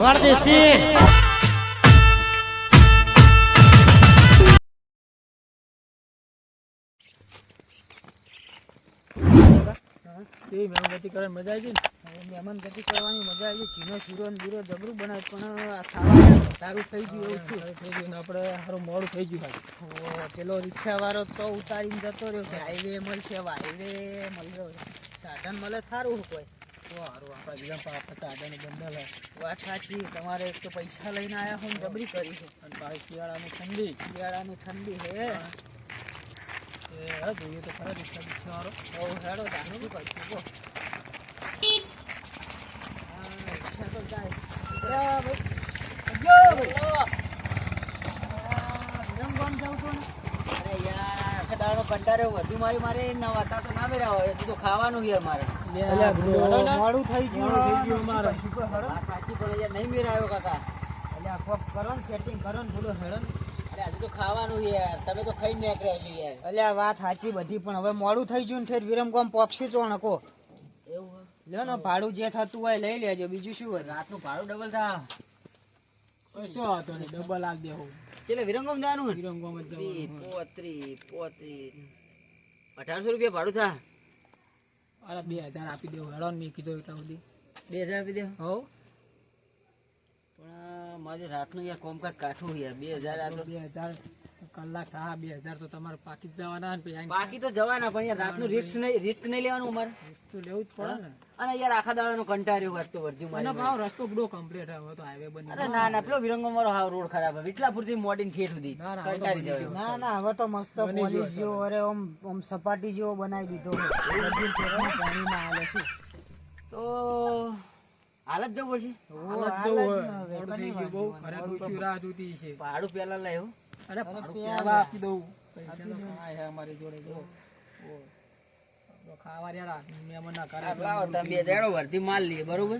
પરદેશી કેવી મહેનગતિ કરે મજા આવી છે હવે મહેમાન ગતિ કરવાની મજા આવી ગઈ ચીનો શીરો ને બીરો જબરું બનાવે પણ આ ખાવાનું તારું થઈ ગયું એવું થયું થઈ ગયું આપણે સારું મોડું થઈ ગયું ભાઈ પેલો રિક્ષા વાળો તો ઉતારીને જતો રહ્યો કે હાઈવે મળશે હવે હાઈવે મળ્યો સાધન મળે સારું કોઈ વાત સાચી તમારે એક તો પૈસા લઈને આવ્યા હું જબરી કરી છે. અને પાછી શિયાળાની ઠંડી શિયાળાની ઠંડી હે. એ જોઈએ તો ખરા રિક્ષા રિક્ષાવાળો બહુ હેડો જાનું બી કરશું હા, રિક્ષા તો જાય ભાઈ. અયો ભાઈ. આ વિરમગામ જાઉં છો ને અરે યાર આખા દાડાનો વધુ મારી મારે ના વાતા તો ના મેળ્યા હોય. તો ખાવાનું યાર મારે મોડું થઈ ગયું થઈ ગયું અમારે. પછી કોઈ હળો. વાત સાચી પણ યાર નહીં મેળ આવ્યો કાકા. અલ્યા કોક કરો ને સેટિંગ કરો ને થોડું હેડો. અરે હજુ તો ખાવાનું યાર. તમે તો ખાઈ નીકળ્યા છો યાર. અલ્યા વાત સાચી બધી પણ હવે મોડું થઈ ગયું ને ઠેર વિરમગામ પોક્ષી ચોણ કો એવું લ્યો ને ભાડું જે થતું હોય લઈ લેજો. બીજું શું હોય? રાતનું ભાડું ડબલ થા. કશો હતો નહીં ડબલ આલ દેવો એટલે વિરંગમ જવાનું ને વિરમગામ જ જવાનું પોત્રીસ પોત્રીસ. અઢારસો રૂપિયા ભાડું થા. અરે બે હજાર આપી દેવો હેડો નહીં મેં કીધું એટલા સુધી. બે હજાર આપી દે હો. પણ મારે રાતનું યાર કોમકાજ કાઠું યાર બે હજાર આ તો બે હજાર કલાક હા બે હજાર તો તમારે પાકી જવાના બાકી તો જવાના પણ યાર રાતનું રિસ્ક નહીં રિસ્ક નહીં લેવાનું અમારે. તો લેવું જ પડે ને. અને યાર આખા દાડાનો કંટાળ્યો વાત તો વર્જુ મારી ભાવ રસ્તો બડો કમ્પ્લીટ હવે તો હાઈવે બની અરે ના ના પેલો વિરંગો મારો હાવ રોડ ખરાબ હે એટલા પૂરતી મોડીન ઠેઠ સુધી. ના, ના, હવે તો કંટાળી જવાય ના ના હવે તો મસ્ત પોલીસ જેવો અરે ઓમ ઓમ સપાટી જેવો બનાવી દીધો. પાણીમાં હાલે છે તો હાલત જવું પડશે. હાલત જવું બહુ. ખરાબ રાહ જોતી છે. ભાડું પેલા લાવ્યો અરે આપી દઉં? અમારી જોડે જો. ખાવા રેડા મહેમાનના ઘરે આ લાવો તમે બે જણો વર્ધી માલ લઈએ બરોબર?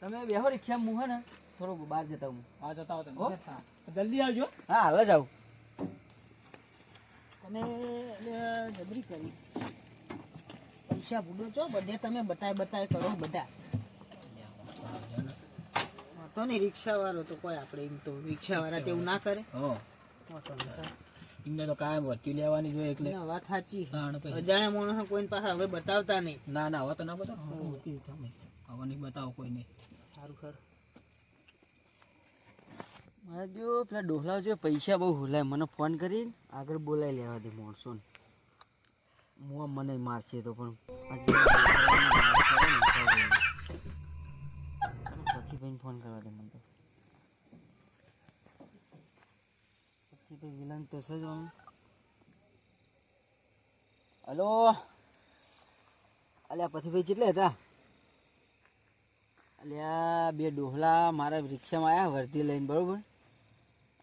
તમે બેહો રિક્ષા હું હે ને થોડુંક બહાર જતા હું. હા જતા હો તમે. જલ્દી આવજો. હા હવે જ આવું તમે જબરી કરી. પૈસા ભૂલો છો? બધે તમે બતાય બતાય કરો બધા. તો ને રિક્ષા વાળો તો કોઈ આપણે એમ તો રિક્ષા વાળા તેવું ના કરે. નહીં. એમને તો કાયમ વર્તી લેવાની જોઈએ એટલે. વાત સાચી. અજાણ્યા માણસો કોઈ પાસે હવે બતાવતા નહીં. ના ના હવે તો ના બતાવો. હવે નહીં બતાવો કોઈ નહીં સારું ખરું. મારે જો પેલા ડોહલા છે પૈસા બહુ હુલાય. મને ફોન કરીને આગળ બોલાવી લેવા દે માણસો મુઆ મને મારશે તો પણ પછી ભાઈ ફોન કરવા દે મને તો. પછી તો વિલન તો છે જ હલો? અલ્યા પછી ભાઈ કેટલે હતા? અલ્યા બે ડોહલા મારા રિક્ષામાં આવ્યા વર્ધી લઈને, બરોબર?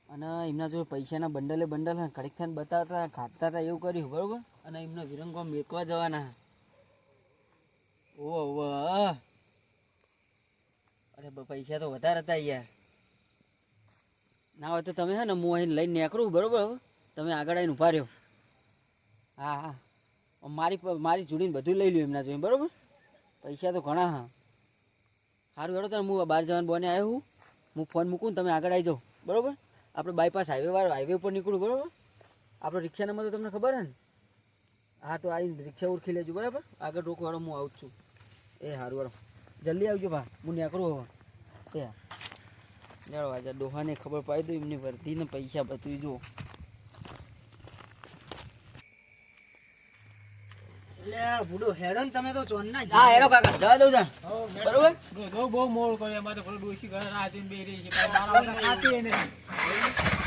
અને એમના જો પૈસાના બંડલે બંડલ કડીક થઈને બતાવતા કાઢતા હતા, એવું કર્યું, બરોબર? અને એમને વિરંગો મેકવા જવાના ઓ ઓ અરે પૈસા તો વધારે હતા યાર. ના હોય તો તમે હે ને, હું અહીં લઈને નીકળું, બરોબર? તમે આગળ આવીને ઊભા રહ્યો. હા હા. મારી મારી જોડીને બધું લઈ લ્યું એમના જોઈને બરોબર? પૈસા તો ઘણા, હા. સારું હેડો તમે હું બહાર જવાનું બોને આવ્યો હું. હું ફોન મૂકું તમે આગળ આવી જાઓ, બરોબર? આપણે બાયપાસ હાઈવે વાળો હાઈવે ઉપર નીકળું, બરોબર? આપણો રિક્ષા નંબર તો તમને ખબર હે ને? હા તો આવી રિક્ષા ઓળખી લેજો બરાબર? આગળ રોકો હું આવું છું. એ સારું વાળો જલ્દી આવજો ભા. હું નીકળું હવે. એ હા. આજે ડોહાને ખબર પાડી દઉં એમની વર્ધીને પૈસા બધું જો તમે તો ચોન ના હા હેડો કાકા જવા દઉં જાણ બરોબર? બહુ બહુ મોડ કર્યો અમારે તો પેલો ઘરે રાહ જોઈને બેહી રહી છે. ખાતી નહીં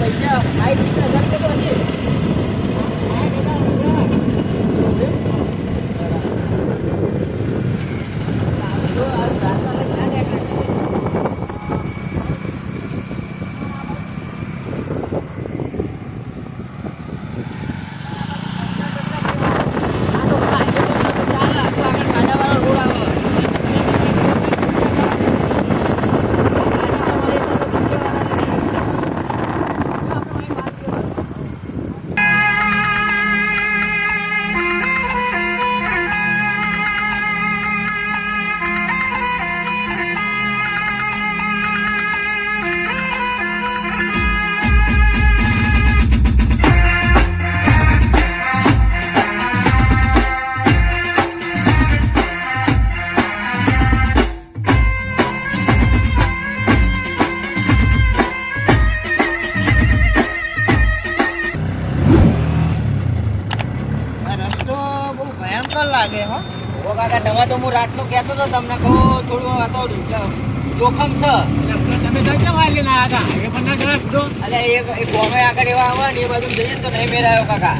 પૈસા આઈ હશે નકલ લાગે હો. ઓ કાકા તમે તો હું રાતનો કહેતો તો તમને કહો થોડું આ તો જોખમ છે. તમે તો કેમ આવી લઈને આવ્યા હતા? એ પણ ના જવાય બધો એટલે એક એક ગોમે આગળ એવા આવે ને એ બાજુ જઈએ ને તો નહીં મેરાયો કાકા.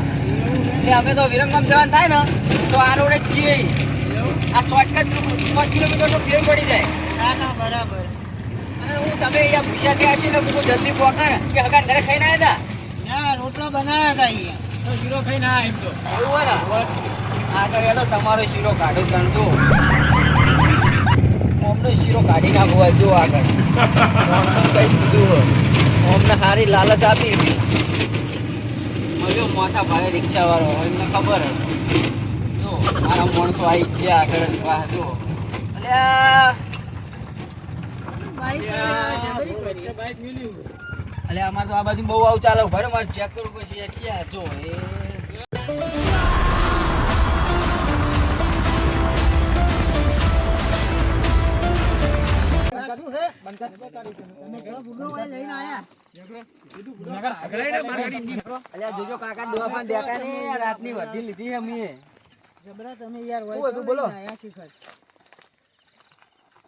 એટલે અમે તો વિરંગમ જવાન થાય ને તો આ રોડે જ જઈએ. આ શોર્ટકટ પાંચ કિલોમીટરનો ફેર પડી જાય. ના ના બરાબર. અને હું તમે અહીંયા પૂછ્યા ત્યાં છે ને પૂછો જલ્દી પહોંચા ને કે હગા ઘરે ખાઈને આવ્યા ના રોટલા બનાવ્યા હતા અહીંયા. તો શીરો ખાઈને આવ્યા એમ તો. એવું હોય ને? આગળ એનો તમારો શીરો કાઢો તણજો ઓમનો શીરો કાઢી નાખવા જો આગળ. કઈ કીધું હોય. સારી લાલચ આપી. હતી મળ્યો મોટા ભાઈ રિક્ષા વાળો એમને ખબર જો. મારા માણસો આવી ગયા આગળ વાહ જો. અલ્યા. અમારે તો આ બાજુ બહુ આવું ચાલે. ભરે મારે ચેક કરું પછી છીએ જો એ જોજો કાકા દોવા દેતા ને આ રાતની વધી લીધી છે જબરા તમે યાર હોય હતું બોલો?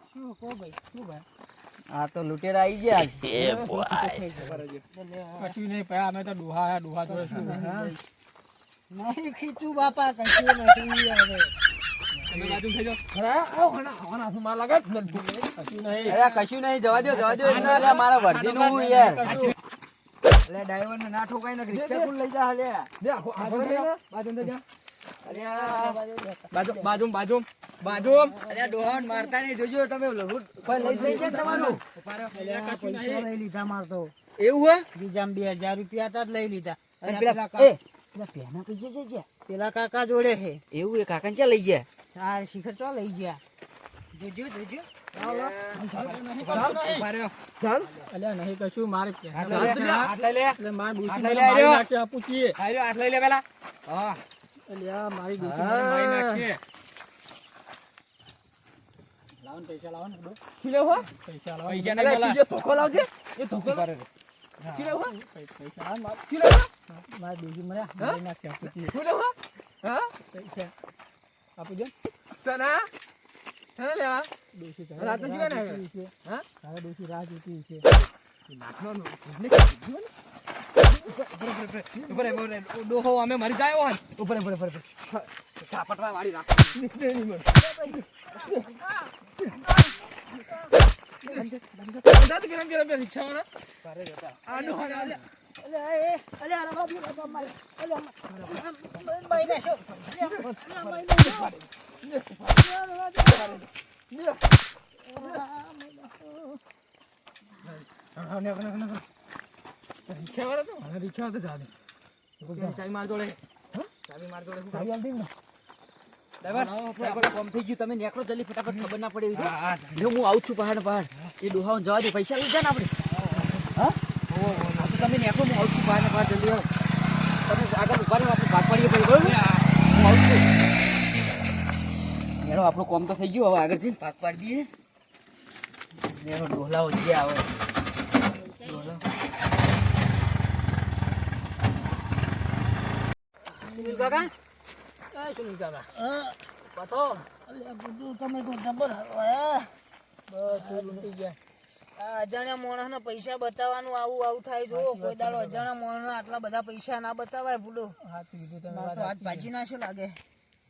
શું કહો ભાઈ શું ભાઈ આ તો લૂંટેરા આવી ગયા કશું નહીં પયા અમે તો ડોહા ડોહા શું? નહીં ખીચું બાપા કશું નથી આવો. કશું નહીં. અલ્યા કશું નહીં. જવા દો જવા દો મારા વર્ધી નું યાર કશું. ડ્રાઈવર ને ના ઠોકાય ને રિક્ષા કોણ લઈ જા અલ્યા બે આગળ જા બાજુ જા બાજુ બાજુ બાજુ બાજુ અલ્યા ડોહાન મારતા નહીં. જોજો તમે લઘુ- કોઈ લઈ જ ગયા તમારું. પૈસા લઈ લીધા માર તો. એવું હે? બીજામાં બે હજાર રૂપિયા હતા જ લઈ લીધા. પેલા પેલા પેલા કાકા જોડે છે એવું એ કાકા ક્યાં લઈ ગયા? આ શિખર ચો લઈ ગયા? જોજો જોજો. ચાલ. અલ્યા નહીં સના સના લેવા? દોશી તારે રાત નથી ને મને આપું હા? મારી ડોશી મને મારી નાખશે લાવો ને? લાવો ને ઉપર ઉપર ઉપર નહીં મને આપું આપી દે તારે જોતી છે. તારે જોતી છે ડોહો અમે મરી જાય હોય ઉપર ઉપર ઉપર સાપટવા વાળી રાખ અલ્યા એ અલ્યા આ બાબુ આ બાબુ બાઈ નાખ્યો ચાવી માર જોડે ચાવી માર તમે નેકળો જલ્દી ફટાફટ ખબર ના પડે હું આવું છું પહાડ પહાડ એ ડોહાઓને જવા દે પૈસા લઈ ને આપણે હા હા, તો તમે નેકળો હું આવું છું પહાડ ને પહાડ જલ્દી આવો. તમે આગળ ઊભા રહ્યો આપણે ભાગ પાડીએ પછી બરોબર? હું. આવું છું. મેળો આપણું કોમ તો થઈ ગયું હવે આગળ જઈને ભાગ પાડી દઈએ મેળો ડોલાઓ જે આવે. ડોલાઓ. સુનિલ કાકા? સુનિલ કાકા. પતો તમે તો જબર હરવાયા. બસ લૂંટી ગયા. આ અજાણ્યા માણસને પૈસા બતાવવાનું આવું આવું થાય જો કોઈ દાડો અજાણ્યા માણસને આટલા બધા પૈસા ના બતાવાય ભૂલો. હાથ ભાજી ના શું લાગે.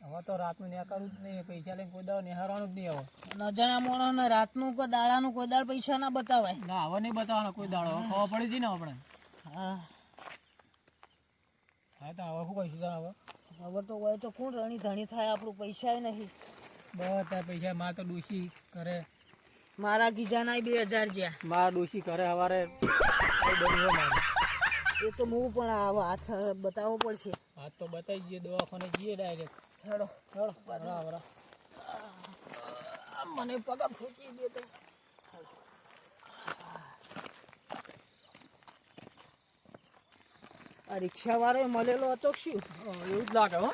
હવે તો રાતનું નેકારું જ નહીં પૈસા લઈને કોઈ દાડો નિહારવાનું જ નહીં હવે. અજાણ્યા માણસને રાતનું કે દાડાનું કોઈ દાડ પૈસા ના બતાવાય. ના હવે નહીં બતાવવાનો કોઈ દાડો. ખબર પડી છે ને આપણે. હા. હા તો હવે શું કહીશું હવે? હવે તો હોય તો કોણ રણી ધણી થાય આપણું પૈસા નહીં. બધા પૈસા મારે તો ડોશી કરે. મારા ગીજાના બે હજાર જ્યાં. મારા ડોશી કરે સવારે એ તો હું પણ આવો હાથ બતાવવો પડશે. હાથ તો બતાવી જઈએ દવાખાને જઈએ ડાયરેક્ટ હેડો. હેડો બરાબર મને પગા ફૂટી દે તો. આ રિક્ષા વાળો મળેલો હતો શું? એવું જ લાગે હો.